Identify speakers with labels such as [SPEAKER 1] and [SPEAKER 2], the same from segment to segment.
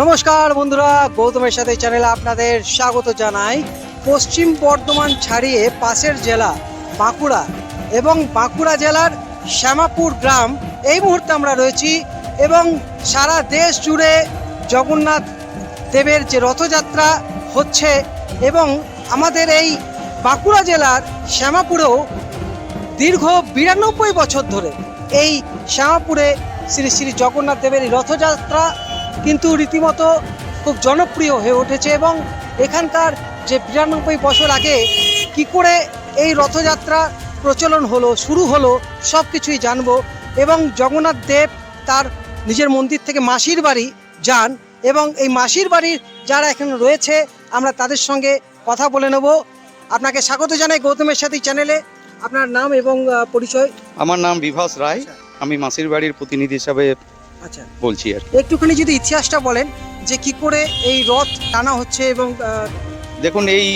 [SPEAKER 1] নমস্কার বন্ধুরা, গৌতমের সাথে চ্যানেলে আপনাদের স্বাগত জানাই। পশ্চিম বর্ধমান ছাড়িয়ে পাশের জেলা বাঁকুড়া এবং বাঁকুড়া জেলার শ্যামাপুর গ্রাম, এই মুহূর্তে আমরা রয়েছি এবং সারা দেশ জুড়ে জগন্নাথ দেবের যে রথযাত্রা হচ্ছে এবং আমাদের এই বাঁকুড়া জেলার শ্যামাপুরেও দীর্ঘ বিরানব্বই বছর ধরে এই শ্যামাপুরে শ্রী শ্রী জগন্নাথ দেবের রথযাত্রা কিন্তু রীতিমতো খুব জনপ্রিয় হয়ে উঠেছে এবং এখানকার যে বিরানব্বই বছর আগে কি করে এই রথযাত্রা প্রচলন হলো, শুরু হলো, সব কিছুই জানব। এবং জগন্নাথ দেব তার নিজের মন্দির থেকে মাসির বাড়ি যান এবং এই মাসির বাড়ির যারা এখানে রয়েছে, আমরা তাদের সঙ্গে কথা বলে নেব। আপনাকে স্বাগত জানাই গৌতমের সাথী চ্যানেলে। আপনার নাম এবং পরিচয়?
[SPEAKER 2] আমার নাম বিভাস রায়। আমি মাসির বাড়ির প্রতিনিধি হিসাবে
[SPEAKER 1] আচ্ছা।
[SPEAKER 2] বলছি আর।
[SPEAKER 1] একটুখানি যদি ইতিহাসটা বলেন যে কি করে এই রথ টানা হচ্ছে এবং
[SPEAKER 2] দেখুন এই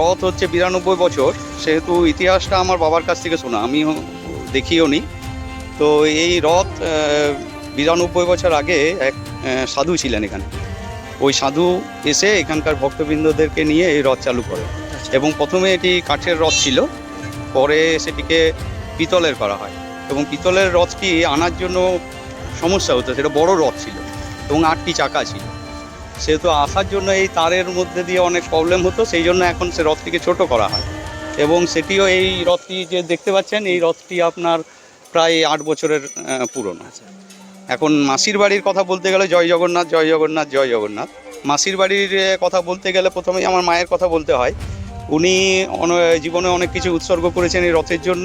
[SPEAKER 2] রথ হচ্ছে বিরানব্বই বছর। সেহেতু ইতিহাসটা আমার বাবার কাছ থেকে শোনা আমি দেখিও নি। তো এই রথ বিরানব্বই বছর আগে এক সাধু ছিলেন এখানে। ওই সাধু এসে এখানকার ভক্তবৃন্দদেরকে নিয়ে এই রথ চালু করে। এবং প্রথমে এটি কাঠের রথ ছিল পরে সেটিকে পিতলের করা হয়। এবং পিতলের রথটি আনার জন্য সমস্যা হতো সেটা বড় রথ ছিল এবং আটটি চাকা ছিল। সেহেতু আসার জন্য এই তারের মধ্যে দিয়ে অনেক প্রবলেম হতো সেই জন্য এখন সে রথটিকে ছোট করা হয়। এবং সেটিও এই রথটি যে দেখতে পাচ্ছেন এই রথটি আপনার প্রায় আট বছরের পুরনো। এখন মাসির বাড়ির কথা বলতে গেলে জয় জগন্নাথ জয় জগন্নাথ জয় জগন্নাথ। মাসির বাড়ির কথা বলতে গেলে প্রথমেই আমার মায়ের কথা বলতে হয়। উনি জীবনে অনেক কিছু উৎসর্গ করেছেন এই রথের জন্য।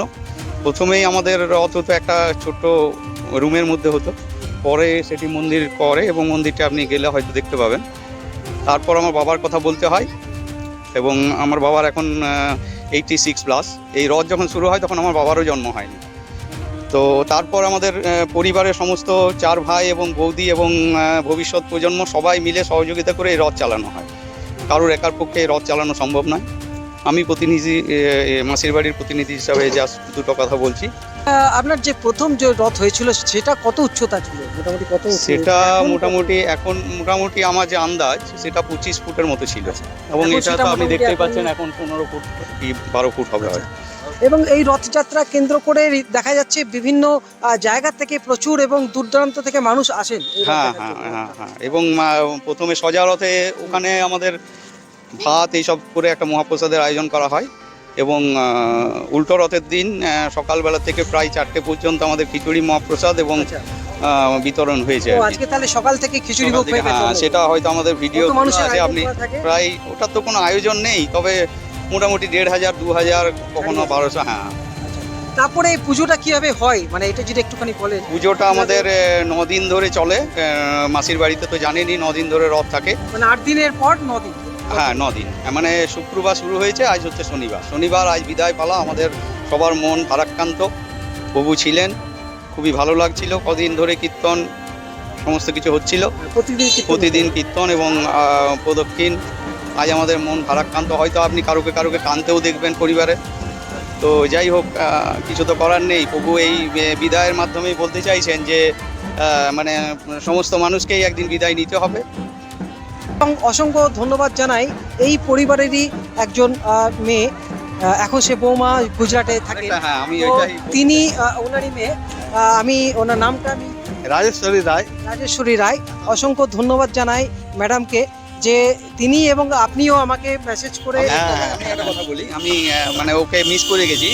[SPEAKER 2] প্রথমেই আমাদের রথ হতো একটা ছোট রুমের মধ্যে হতো। পরে সেটি মন্দির করে এবং মন্দিরটা আপনি গেলে হয়তো দেখতে পাবেন। তারপর আমার বাবার কথা বলতে হয় এবং আমার বাবার এখন এইটটি সিক্স প্লাস এই রথ যখন শুরু হয় তখন আমার বাবারও জন্ম হয়নি। তো তারপর আমাদের পরিবারের সমস্ত চার ভাই এবং বৌদি এবং ভবিষ্যৎ প্রজন্ম সবাই মিলে সহযোগিতা করে এই রথ চালানো হয়। কারোর একার পক্ষে এই রথ চালানো সম্ভব নয়। আমি প্রতিনিধি মাসির বাড়ির প্রতিনিধি হিসাবে জাস্ট দুটো কথা বলছি।
[SPEAKER 1] আপনার যে প্রথম যে রথ হয়েছিল সেটা কত উচ্চতা ছিল? মোটামুটি কত
[SPEAKER 2] সেটা মোটামুটি এখন মোটামুটি আমার যে আন্দাজ সেটা পঁচিশ ফুটের মতো ছিল। এবং এটা তো আপনি
[SPEAKER 1] এখন-
[SPEAKER 2] পাচ্ছেন এখন পনেরো ফুট কি বারো ফুট হবে হয়তো।
[SPEAKER 1] এবং এই রথযাত্রা কেন্দ্র করে দেখা যাচ্ছে বিভিন্ন জায়গা থেকে প্রচুর এবং দূর দূরান্ত থেকে মানুষ আসেন
[SPEAKER 2] হ্যাঁ হ্যাঁ হ্যাঁ হ্যাঁ। এবং প্রথমে সজা রথে ওখানে আমাদের ভাত এইসব করে একটা মহাপ্রসাদের আয়োজন করা হয়। এবং উল্টো রথের দিন সকালবেলা থেকে প্রায় চারটে পর্যন্ত আমাদের খিচুড়ি মহাপ্রসাদ এবং
[SPEAKER 1] আচ্ছা।
[SPEAKER 2] বিতরণ হয়েছে
[SPEAKER 1] আজকে তাহলে সকাল থেকে খিচুড়ি হয়ে
[SPEAKER 2] সেটা হয়তো আমাদের ভিডিও আছে আপনি প্রায় ওটার তো কোনো আয়োজন নেই তবে মোটামুটি দেড় হাজার দু হাজার কখনো বারোশো হ্যাঁ।
[SPEAKER 1] তারপরে এই পুজোটা কীভাবে হয়? মানে এটা যদি একটুখানি বলেন।
[SPEAKER 2] পুজোটা আমাদের ন দিন ধরে চলে মাসির বাড়িতে তো জানেনই ন দিন ধরে রথ থাকে।
[SPEAKER 1] মানে আট দিনের পর ন দিন
[SPEAKER 2] হ্যাঁ ন দিন। মানে শুক্রবার শুরু হয়েছে আজ হচ্ছে শনিবার। শনিবার আজ বিদায় পালা আমাদের সবার মন ভারাক্রান্ত। প্রভু ছিলেন খুবই ভালো লাগছিল। কদিন ধরে কীর্তন সমস্ত কিছু হচ্ছিল।
[SPEAKER 1] প্রতিদিন
[SPEAKER 2] প্রতিদিন কীর্তন এবং প্রদক্ষিণ। আজ আমাদের মন ভারাক্রান্ত। হয়তো আপনি কারোকে কারোকে কানতেও দেখবেন পরিবারে। তো যাই হোক কিছু তো করার নেই। প্রভু এই বিদায়ের মাধ্যমেই বলতে চাইছেন যে মানে সমস্ত মানুষকেই একদিন বিদায় নিতে হবে।
[SPEAKER 1] এবং অসংখ্য ধন্যবাদ জানাই এই পরিবারেরই একজন মেয়ে এখন সে বৌমা গুজরাটে থাকে।
[SPEAKER 2] হ্যাঁ আমি
[SPEAKER 1] তিনি ওনারই মেয়ে আমি ওনার নামটা আমি
[SPEAKER 2] রাজেশ্বরী রায়।
[SPEAKER 1] রাজেশ্বরী রায়। অসংখ্য ধন্যবাদ জানাই ম্যাডামকে যে তিনি এবং আপনিও আমাকে মেসেজ করে
[SPEAKER 2] হ্যাঁ হ্যাঁ, আমি একটা কথা বলি। আমি মানে ওকে মিস করে গেছি।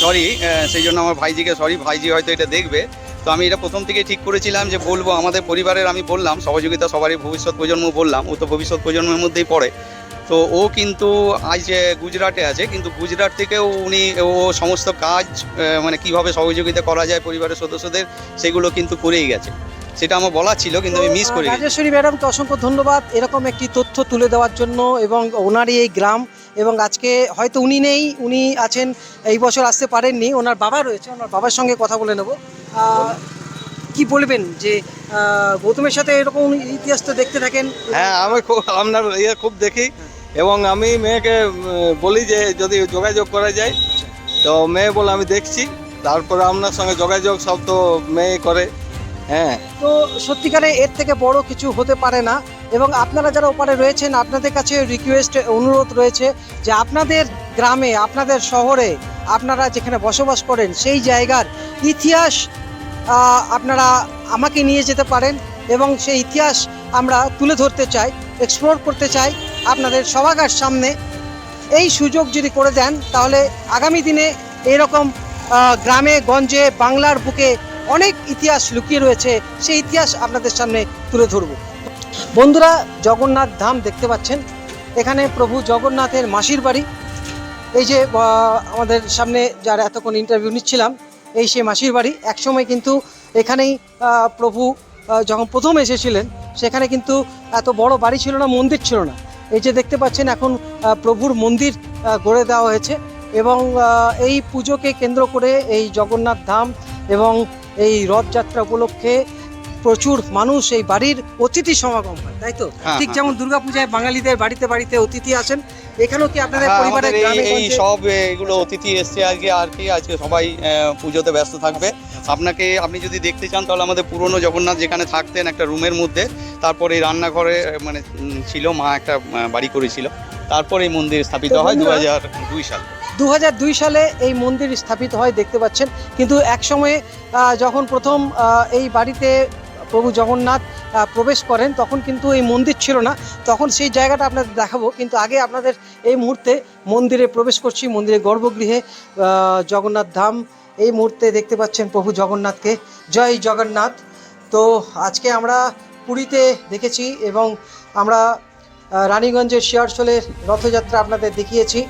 [SPEAKER 2] সরি সেই জন্য আমার ভাইজিকে সরি ভাইজি হয়তো এটা দেখবে। তো আমি এটা প্রথম থেকে ঠিক করেছিলাম যে বলব, আমাদের পরিবারের আমি বললাম, সহযোগিতা সবারই ভবিষ্যৎ প্রজন্ম বললাম, ও তো ভবিষ্যৎ প্রজন্মের মধ্যেই পড়ে। তো ও কিন্তু আজ গুজরাটে আছে, কিন্তু গুজরাট থেকেও উনি, ও সমস্ত কাজ মানে কীভাবে সহযোগিতা করা যায় পরিবারের সদস্যদের, সেগুলো কিন্তু করেই গেছে। সেটা আমার বলা ছিল কিন্তু আমি মিস করি
[SPEAKER 1] রাজেশ্বরী ম্যাডামকে অসংখ্য ধন্যবাদ। এরকম একটি তথ্য তুলে দেওয়ার জন্য এবং ওনারই এই গ্রাম এবং আজকে হয়তো উনি নেই উনি আছেন এই বছর আসতে পারেননি। ওনার বাবা রয়েছে ওনার বাবার সঙ্গে কথা বলে নেব। কি বলবেন যে গৌতমের সাথে এরকম ইতিহাস তো দেখতে থাকেন?
[SPEAKER 3] হ্যাঁ আমি খুব আপনার ইয়ে খুব দেখি এবং আমি মেয়েকে বলি যে যদি যোগাযোগ করা যায় তো মেয়ে বলে আমি দেখছি। তারপরে আপনার সঙ্গে যোগাযোগ সব তো মেয়ে করে। হ্যাঁ।
[SPEAKER 1] তো সত্যিকারে এর থেকে বড় কিছু হতে পারে না এবং আপনারা যারা ওপারে রয়েছেন, আপনাদের কাছে রিকোয়েস্ট অনুরোধ রয়েছে যে আপনাদের গ্রামে, আপনাদের শহরে আপনারা যেখানে বসবাস করেন, সেই জায়গার ইতিহাস আপনারা আমাকে নিয়ে যেতে পারেন এবং সেই ইতিহাস আমরা তুলে ধরতে চাই এক্সপ্লোর করতে চাই আপনাদের সভাগার সামনে। এই সুযোগ যদি করে দেন, তাহলে আগামী দিনে এরকম গ্রামে, গঞ্জে, বাংলার বুকে অনেক ইতিহাস লুকিয়ে রয়েছে, সেই ইতিহাস আপনাদের সামনে তুলে ধরব। বন্ধুরা, জগন্নাথ ধাম দেখতে পাচ্ছেন। এখানে প্রভু জগন্নাথের মাসির বাড়ি। এই যে আমাদের সামনে যারা এতক্ষণ ইন্টারভিউ নিচ্ছিলাম, এই সেই মাসির বাড়ি। একসময় কিন্তু এখানেই প্রভু যখন প্রথম এসেছিলেন, সেখানে কিন্তু এত বড় বাড়ি ছিল না, মন্দির ছিল না। এই যে দেখতে পাচ্ছেন, এখন প্রভুর মন্দির গড়ে দেওয়া হয়েছে। এবং এই পুজোকে কেন্দ্র করে এই জগন্নাথ ধাম এবং এই রথযাত্রা উপলক্ষে প্রচুর মানুষ এই বাড়ির অতিথি সমাগম হয় তাই তো?
[SPEAKER 2] হ্যাঁ,
[SPEAKER 1] ঠিক
[SPEAKER 2] হ্যাঁ।
[SPEAKER 1] যেমন দুর্গাপূজায় বাঙালিদের বাড়িতে বাড়িতে অতিথি আসেন এখানেও কি আপনাদের
[SPEAKER 2] হ্যাঁ,
[SPEAKER 1] পরিবারের
[SPEAKER 2] এই- সব এগুলো অতিথি এসছে আজকে আর কি আজকে সবাই পুজোতে ব্যস্ত থাকবে। আপনাকে আপনি যদি দেখতে চান তাহলে আমাদের পুরনো জগন্নাথ যেখানে থাকতেন একটা রুমের মধ্যে তারপরে এই রান্নাঘরে মানে ছিল মা একটা বাড়ি করেছিল। তারপরে এই মন্দির স্থাপিত হয় দু
[SPEAKER 1] বন্ধুরা-
[SPEAKER 2] হাজার দুই সাল।
[SPEAKER 1] দু সালে এই মন্দির স্থাপিত হয়, দেখতে পাচ্ছেন। কিন্তু এক সময়ে যখন প্রথম এই বাড়িতে প্রভু জগন্নাথ প্রবেশ করেন, তখন কিন্তু এই মন্দির ছিল না। তখন সেই জায়গাটা আপনাদের দেখাবো, কিন্তু আগে আপনাদের এই মুহূর্তে মন্দিরে প্রবেশ করছি, মন্দিরের গর্ভগৃহে জগন্নাথ ধাম। এই মুহূর্তে দেখতে পাচ্ছেন প্রভু জগন্নাথকে। জয় জগন্নাথ। তো আজকে আমরা পুরীতে দেখেছি এবং আমরা রানীগঞ্জের শিয়ারশোলের রথযাত্রা আপনাদের দেখিয়েছি।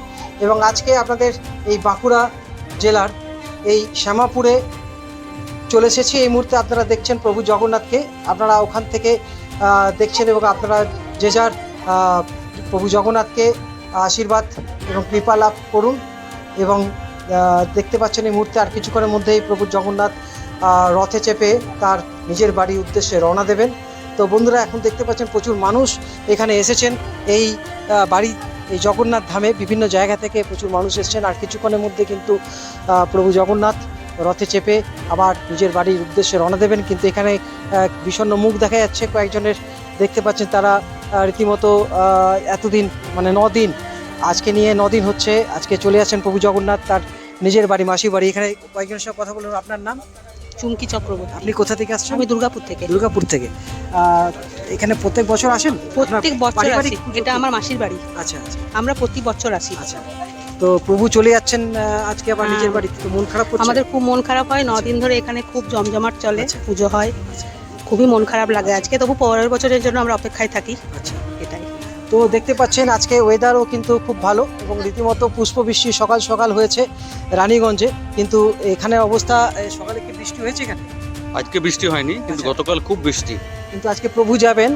[SPEAKER 1] এবং আজকে আপনাদের এই বাঁকুড়া জেলার এই শ্যামাপুরে চলে এসেছি। এই মুহূর্তে আপনারা দেখছেন প্রভু জগন্নাথকে। আপনারা ওখান থেকে দেখছেন এবং আপনারা যে যার প্রভু জগন্নাথকে আশীর্বাদ এবং কৃপা লাভ করুন এবং দেখতে পাচ্ছেন এই মুহূর্তে আর কিছুক্ষণের মধ্যেই প্রভু জগন্নাথ রথে চেপে তার নিজের বাড়ির উদ্দেশ্যে রওনা দেবেন। তো বন্ধুরা, এখন দেখতে পাচ্ছেন প্রচুর মানুষ এখানে এসেছেন। এই বাড়ি এই জগন্নাথ ধামে বিভিন্ন জায়গা থেকে প্রচুর মানুষ এসছেন। আর কিছুক্ষণের মধ্যে কিন্তু প্রভু জগন্নাথ রথে চেপে আবার নিজের বাড়ির উদ্দেশ্যে রওনা দেবেন। কিন্তু এখানে আহ, বিষণ্ণ মুখ দেখা যাচ্ছে। কয়েকজনের দেখতে পাচ্ছেন তারা রীতিমতো এতদিন মানে দিন আজকে নিয়ে দিন হচ্ছে আজকে চলে আসছেন প্রভু জগন্নাথ তার নিজের বাড়ি মাসির বাড়ি। এখানে কয়েকজনের সঙ্গে কথা বলুন। আপনার নাম?
[SPEAKER 4] চুমকি চক্রবর্তী।
[SPEAKER 1] আপনি কোথা থেকে আসছেন?
[SPEAKER 4] আমি দুর্গাপুর থেকে।
[SPEAKER 1] দুর্গাপুর থেকে। এখানে প্রত্যেক বছর আসেন?
[SPEAKER 4] প্রত্যেক বছর আসি। এটা আমার মাসির বাড়ি।
[SPEAKER 1] আচ্ছা আচ্ছা।
[SPEAKER 4] আমরা প্রতি বছর আসি।
[SPEAKER 1] আচ্ছা। তো প্রভু চলে যাচ্ছেন আজকে আবার
[SPEAKER 4] হ্যাঁ।
[SPEAKER 1] নিজের বাড়িতে তো মন খারাপ করছে?
[SPEAKER 4] আমাদের খুব মন খারাপ হয়। দিন ধরে এখানে খুব জমজমাট চলে
[SPEAKER 1] আচ্ছা।
[SPEAKER 4] পুজো হয়। খুবই মন খারাপ লাগে। আজকে তবু পরের বছরের জন্য আমরা অপেক্ষায় থাকি।
[SPEAKER 1] আচ্ছা। তো দেখতে পাচ্ছেন আজকে ওয়েদারও কিন্তু খুব ভালো এবং রীতিমতো পুষ্পবৃষ্টি সকাল সকাল হয়েছে রানীগঞ্জে। কিন্তু এখানে অবস্থা সকালে কি বৃষ্টি হয়েছে এখানে?
[SPEAKER 5] আজকে বৃষ্টি হয়নি কিন্তু
[SPEAKER 1] আচ্ছা।
[SPEAKER 5] গতকাল খুব বৃষ্টি।
[SPEAKER 1] কিন্তু আজকে প্রভু যাবেন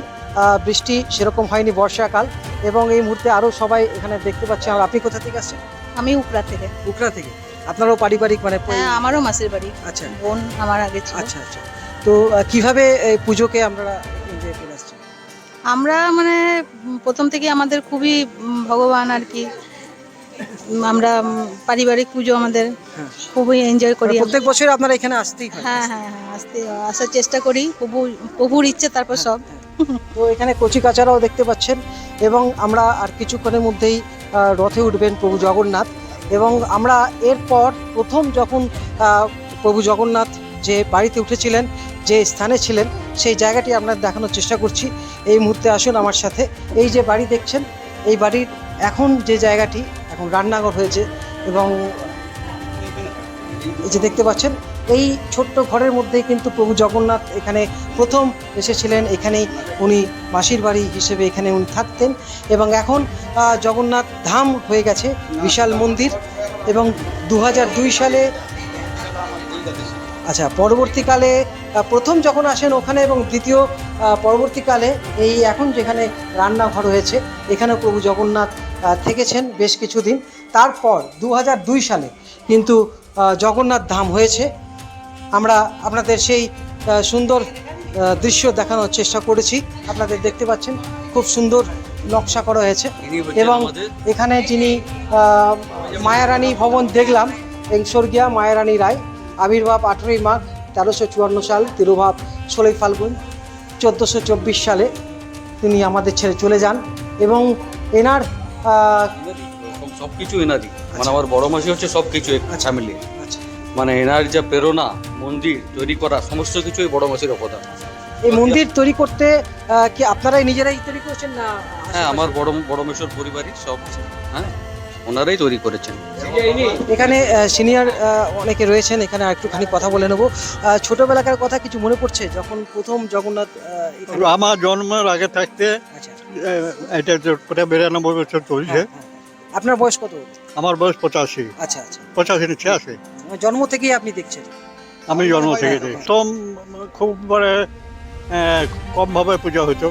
[SPEAKER 1] বৃষ্টি সেরকম হয়নি বর্ষাকাল এবং এই মুহূর্তে আরও সবাই এখানে দেখতে পাচ্ছি আর আপনি কোথা থেকে আসছেন?
[SPEAKER 4] আমি উকরা থেকে।
[SPEAKER 1] উকরা থেকে। আপনারও পারিবারিক মানে
[SPEAKER 4] হ্যাঁ আমারও মাসির বাড়ি।
[SPEAKER 1] আচ্ছা।
[SPEAKER 4] বোন আমার আগে
[SPEAKER 1] আচ্ছা আচ্ছা। তো কীভাবে এই পুজোকে আমরা এনজয় করে?
[SPEAKER 4] আমরা মানে প্রথম থেকে আমাদের খুবই ভগবান আর কি। আমরা পারিবারিক পুজো আমাদের
[SPEAKER 1] হ্যাঁ।
[SPEAKER 4] খুবই এনজয় করি।
[SPEAKER 1] প্রত্যেক বছর আপনারা এখানে আসতেই হয়।
[SPEAKER 4] হ্যাঁ হ্যাঁ হ্যাঁ আসতে আসার চেষ্টা করি। প্রভু প্রভুর ইচ্ছে তারপর সব।
[SPEAKER 1] তো এখানে কচি কাচারাও দেখতে পাচ্ছেন এবং আমরা আর কিছুক্ষণের মধ্যেই রথে উঠবেন প্রভু জগন্নাথ এবং আমরা এরপর প্রথম যখন প্রভু জগন্নাথ যে বাড়িতে উঠেছিলেন যে স্থানে ছিলেন, সেই জায়গাটি আপনার দেখানোর চেষ্টা করছি। এই মুহূর্তে আসুন আমার সাথে। এই যে বাড়ি দেখছেন, এই বাড়ির এখন যে জায়গাটি, এখন রান্নাঘর হয়েছে এবং এই যে দেখতে পাচ্ছেন, এই ছোট্ট ঘরের মধ্যেই কিন্তু প্রভু জগন্নাথ এখানে প্রথম এসেছিলেন। এখানেই উনি মাসির বাড়ি হিসেবে এখানে উনি থাকতেন এবং এখন জগন্নাথ ধাম হয়ে গেছে, বিশাল মন্দির এবং দু হাজার দুই সালে আচ্ছা পরবর্তীকালে প্রথম যখন আসেন ওখানে এবং দ্বিতীয় পরবর্তীকালে এই এখন যেখানে রান্নাঘর হয়েছে এখানে প্রভু জগন্নাথ থেকেছেন বেশ কিছুদিন। তারপর দু হাজার দুই সালে কিন্তু জগন্নাথ ধাম হয়েছে। আমরা আপনাদের সেই সুন্দর দৃশ্য দেখানোর চেষ্টা করেছি। আপনাদের দেখতে পাচ্ছেন খুব সুন্দর নকশা করা হয়েছে। এবং এখানে যিনি মায়ারানী ভবন দেখলাম এই স্বর্গীয়া মায়ারানী রায় আবির্ভাব আঠেরোই মাঘ তেরোশো চুয়ান্ন সাল তিরুভাব ষোলোই ফাল্গুন চোদ্দোশো চব্বিশ সালে তিনি আমাদের ছেড়ে চলে যান এবং এনার
[SPEAKER 5] সব কিছু এনারই মানে আমার বড় মাসি হচ্ছে সব কিছু
[SPEAKER 1] আচ্ছা।
[SPEAKER 5] ফ্যামিলি
[SPEAKER 1] আচ্ছা।
[SPEAKER 5] মানে এনার যা প্রেরণা মন্দির তৈরি করা সমস্ত কিছুই বড় মাসির অবদান।
[SPEAKER 1] এই মন্দির তৈরি করতে কি আপনারাই নিজেরাই তৈরি করেছেন না?
[SPEAKER 5] হ্যাঁ আমার বড় বড় মেশোর পরিবারই সব হ্যাঁ? ওনারাই তৈরি করেছেন।
[SPEAKER 1] এখানে সিনিয়র অনেকে রয়েছেন এখানে একটুখানি কথা বলে নেব। ছোটবেলাকার কথা কিছু মনে পড়ছে যখন প্রথম জগন্নাথ
[SPEAKER 6] আমার জন্মের আগে থাকতে
[SPEAKER 1] আচ্ছা।
[SPEAKER 6] এটা প্রায় বিরানব্বই বছর চলছে।
[SPEAKER 1] হ্যাঁ, হ্যাঁ। আপনার বয়স কত?
[SPEAKER 6] আমার বয়স পঁচাশি।
[SPEAKER 1] আচ্ছা আচ্ছা।
[SPEAKER 6] পঁচাশি না ছিয়াশি।
[SPEAKER 1] জন্ম থেকেই আপনি দেখছেন?
[SPEAKER 6] আমি জন্ম থেকে প্রথম খুব মানে কমভাবে পূজা হতো।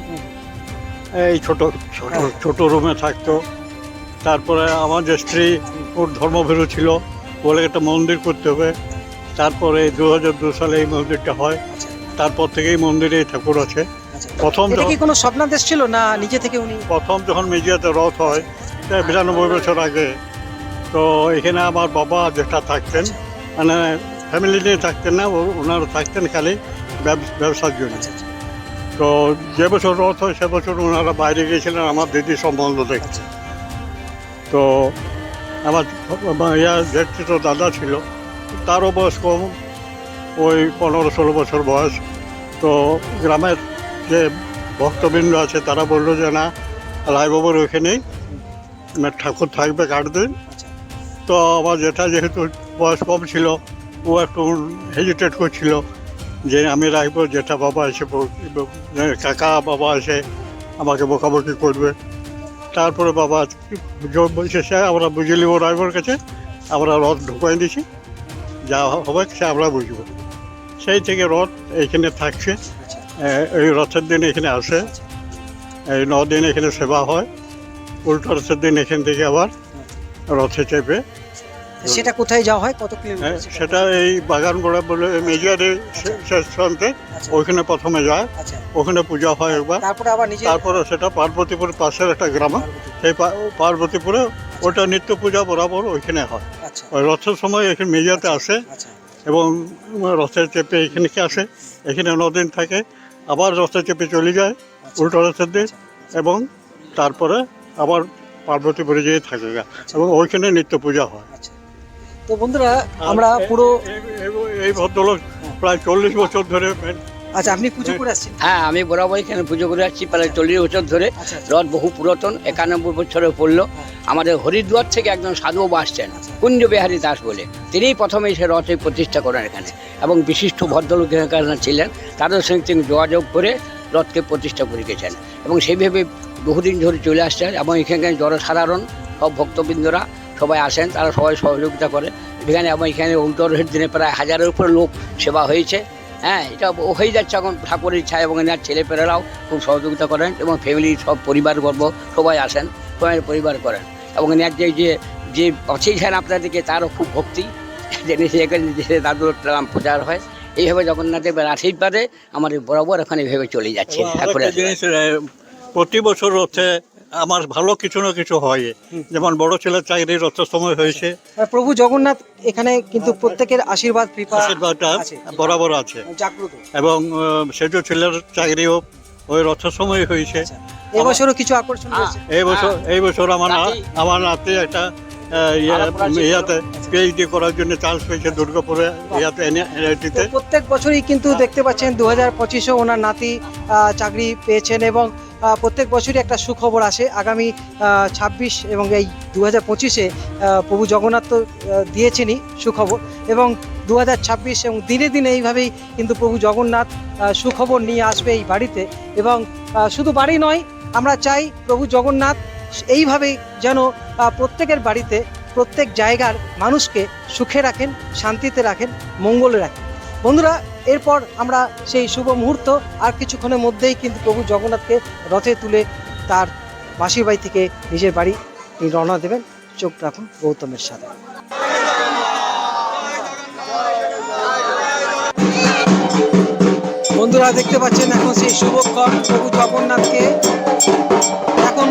[SPEAKER 6] এই ছোট ছোট
[SPEAKER 1] হ্যাঁ।
[SPEAKER 6] ছোট রুমে থাকতো। তারপরে আমার যে স্ত্রী ওর ধর্মভীরু ছিল বলে একটা মন্দির করতে হবে। তারপরে দু হাজার দু সালে এই মন্দিরটা হয়। তারপর থেকেই মন্দিরে এই ঠাকুর আছে। প্রথম যখন-
[SPEAKER 1] কোনো স্বপ্নাদেশ ছিল না নিজে থেকে উনি
[SPEAKER 6] প্রথম যখন মিডিয়াতে রথ হয় বিরানব্বই বছর আগে। তো এখানে আমার বাবা যেটা থাকতেন মানে ফ্যামিলি নিয়ে থাকতেন না ওনারা থাকতেন খালি ব্যব- ব্যবসার জন্য।
[SPEAKER 1] আচ্ছা আচ্ছা।
[SPEAKER 6] তো যে বছর রথ হয় সে বছর ওনারা বাইরে গিয়েছিলেন আমার দিদি সম্বন্ধ। দেখতে
[SPEAKER 1] আচ্ছা।
[SPEAKER 6] তো আমার ইয়া জেঠি তো দাদা ছিল তারও বয়স কম ওই পনেরো ষোলো বছর বয়স। তো গ্রামের যে ভক্তবৃন্দ আছে তারা বলল যে না রায়বাবুর ওইখানেই ঠাকুর থাকবে কাট দিন
[SPEAKER 1] আচ্ছা।
[SPEAKER 6] তো আমার যেটা যেহেতু বয়স কম ছিল ও একটু হেজিটেট করছিল যে আমি রাখব যেটা বাবা এসে কাকা বাবা এসে আমাকে বকাবকি করবে। তারপরে বাবা সে আমরা বুঝে নিব ড্রাইভার কাছে, আমরা রথ ঢুকাই দিছি। যা হবে সে আমরা বুঝব। সেই থেকে রথ এখানে থাকছে। এই রথের দিন এখানে আসে। এই নদিন দিন এখানে সেবা হয়। উল্টো রথের দিন এখান থেকে আবার রথে চেপে
[SPEAKER 1] সেটা কোথায় যাওয়া হয়? কত
[SPEAKER 6] হ্যাঁ,
[SPEAKER 1] কিলোমিটার
[SPEAKER 6] সেটা এই বাগান গোড়া বলে মেজিয়ারে শেষ প্রান্তে
[SPEAKER 1] আচ্ছা।
[SPEAKER 6] ওইখানে প্রথমে যায়।
[SPEAKER 1] আচ্ছা।
[SPEAKER 6] ওখানে পূজা হয় একবার।
[SPEAKER 1] তারপরে আবার নিজে
[SPEAKER 6] তারপরে সেটা পার্বতীপুর পাশের একটা গ্রাম। সেই পার্বতীপুরে ওটা নিত্য পূজা বরাবর ওইখানে হয়।
[SPEAKER 1] আচ্ছা।
[SPEAKER 6] ওই রথের সময় এখানে মেজিয়াতে আসে এবং রথে চেপে এখানে আসে? এখানে নদিন থাকে আবার রথে চেপে চলে যায়। উল্টো রথের দিন এবং তারপরে আবার পার্বতীপুরে যেয়ে থাকে। এবং ওইখানে নিত্য পূজা হয়।
[SPEAKER 1] তো বন্ধুরা আমরা পুরো
[SPEAKER 6] এই ভদ্রলোক প্রায় চল্লিশ বছর ধরে
[SPEAKER 1] আচ্ছা আপনি পুজো করে আসছেন?
[SPEAKER 7] হ্যাঁ আমি বরাবর এখানে পুজো করে আসছি প্রায় চল্লিশ বছর ধরে।
[SPEAKER 1] আচ্ছা আচ্ছা।
[SPEAKER 7] রথ বহু পুরাতন একানব্বই বছরে পড়ল। আমাদের হরিদ্বার থেকে একজন সাধুবাবু আসছেন
[SPEAKER 1] আচ্ছা।
[SPEAKER 7] কুঞ্জ বিহারী দাস বলে। তিনিই প্রথমে সে রথে প্রতিষ্ঠা করেন এখানে। এবং বিশিষ্ট ভদ্রলোক এখানে ছিলেন। তাদের সঙ্গে তিনি যোগাযোগ করে রথকে প্রতিষ্ঠা করে গেছেন। এবং সেইভাবে বহুদিন ধরে চলে আসছেন। এবং এখানকার জনসাধারণ সব ভক্তবৃন্দরা সবাই আসেন তারা সবাই সহযোগিতা করে। এখানে এবং এখানে উল্টোরের দিনে প্রায় হাজারের উপরে লোক সেবা হয়েছে। হ্যাঁ এটা হয়ে যাচ্ছে এখন ঠাকুরের ইচ্ছা এবং এনার ছেলেপেলেরাও খুব সহযোগিতা করেন এবং ফ্যামিলির সব পরিবারবর্গ সবাই আসেন সবাই পরিবার করেন। এবং এনার যে যে যে পাঠিয়েছেন আপনাদেরকে তারও খুব ভক্তি। দাদুর নাম প্রচার হয়। এইভাবে জগন্নাথ দেবের আশীর্বাদে আমাদের বরাবর এখানে ভেবে চলে যাচ্ছে
[SPEAKER 6] প্রতি বছর রথে আমার ভালো কিছু না কিছু হয়। যেমন বড় ছেলের চাকরি রথের সময় হয়েছে।
[SPEAKER 1] প্রভু জগন্নাথ এখানে কিন্তু প্রত্যেকের আশীর্বাদ কৃপা
[SPEAKER 6] আশীর্বাদটা
[SPEAKER 1] আছে।
[SPEAKER 6] বরাবর আছে।
[SPEAKER 1] জাগ্রত।
[SPEAKER 6] এবং সেজ ছেলের চাকরিও ওই রথ সময় হয়েছে।
[SPEAKER 1] আচ্ছা। এবছরও কিছু আকর্ষণ
[SPEAKER 6] এই বছর এই বছর আমার আমার নাতি একটা ইয়ে, ইয়াতে পিএইচডি করার জন্য চান্স পেয়েছে দুর্গাপুরে ইয়াতে এনআইটিতে।
[SPEAKER 1] প্রত্যেক বছরই কিন্তু দেখতে পাচ্ছেন দু হাজার পঁচিশে ওনার নাতি চাকরি পেয়েছেন এবং প্রত্যেক বছরই একটা সুখবর আসে। আগামী ছাব্বিশ এবং এই দু হাজার পঁচিশে প্রভু জগন্নাথ তো দিয়েছেনই সুখবর। এবং দু হাজার ছাব্বিশ এবং দিনে দিনে এইভাবেই কিন্তু প্রভু জগন্নাথ সুখবর নিয়ে আসবে এই বাড়িতে। এবং শুধু বাড়ি নয়, আমরা চাই প্রভু জগন্নাথ এইভাবেই যেন প্রত্যেকের বাড়িতে, প্রত্যেক জায়গার মানুষকে সুখে রাখেন, শান্তিতে রাখেন, মঙ্গলে রাখেন। বন্ধুরা, এরপর আমরা সেই শুভ মুহূর্ত আর কিছুক্ষণের মধ্যেই কিন্তু প্রভু জগন্নাথকে রথে তুলে তার মাসির বাড়ি থেকে নিজের বাড়ি রওনা দেবেন। চোখ রাখুন গৌতমের সাথে। বন্ধুরা, দেখতে পাচ্ছেন এখন সেই শুভক্ষণ প্রভু জগন্নাথকে। এখন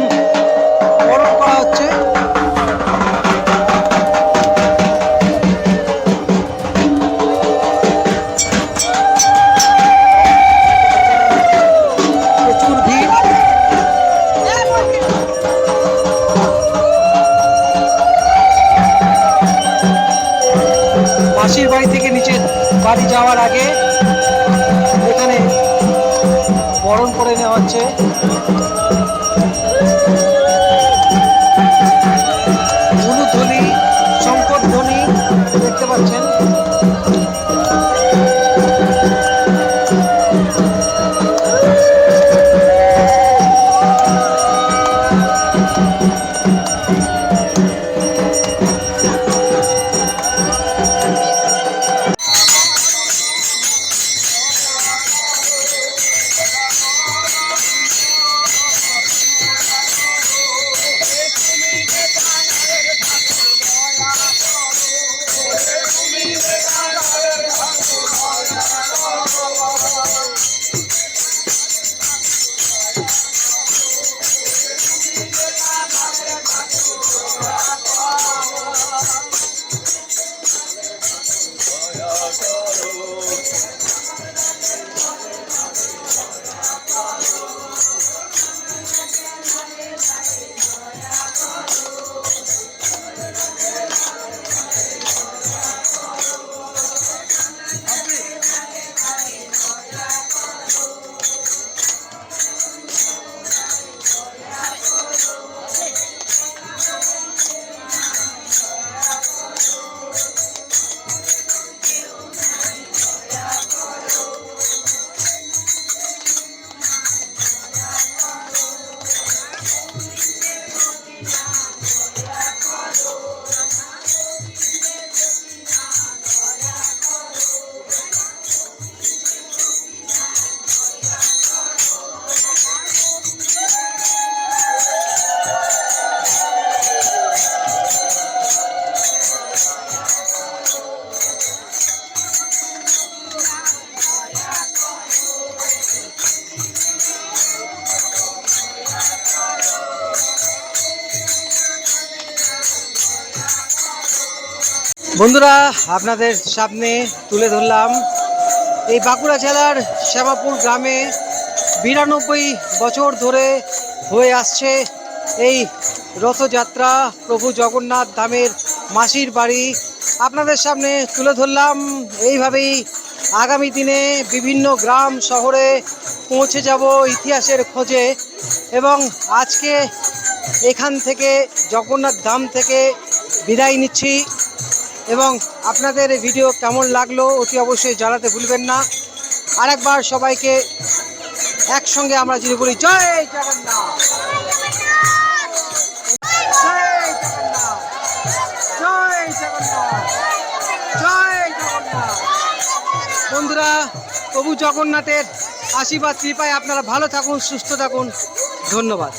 [SPEAKER 1] বন্ধুরা, আপনাদের সামনে তুলে ধরলাম এই বাঁকুড়া জেলার শ্যামাপুর গ্রামে বিরানব্বই বছর ধরে হয়ে আসছে এই রথযাত্রা। প্রভু জগন্নাথ ধামের মাসির বাড়ি আপনাদের সামনে তুলে ধরলাম। এইভাবেই আগামী দিনে বিভিন্ন গ্রাম শহরে পৌঁছে যাব ইতিহাসের খোঁজে এবং আজকে এখান থেকে জগন্নাথ ধাম থেকে বিদায় নিচ্ছি। এবং আপনাদের এই ভিডিও কেমন লাগল অতি অবশ্যই জানাতে ভুলবেন না। আরেকবার সবাইকে একসঙ্গে আমরা যদি বলি, জয় জগন্নাথ! বন্ধুরা, প্রভু জগন্নাথের আশীর্বাদ কৃপায় আপনারা ভালো থাকুন, সুস্থ থাকুন। ধন্যবাদ।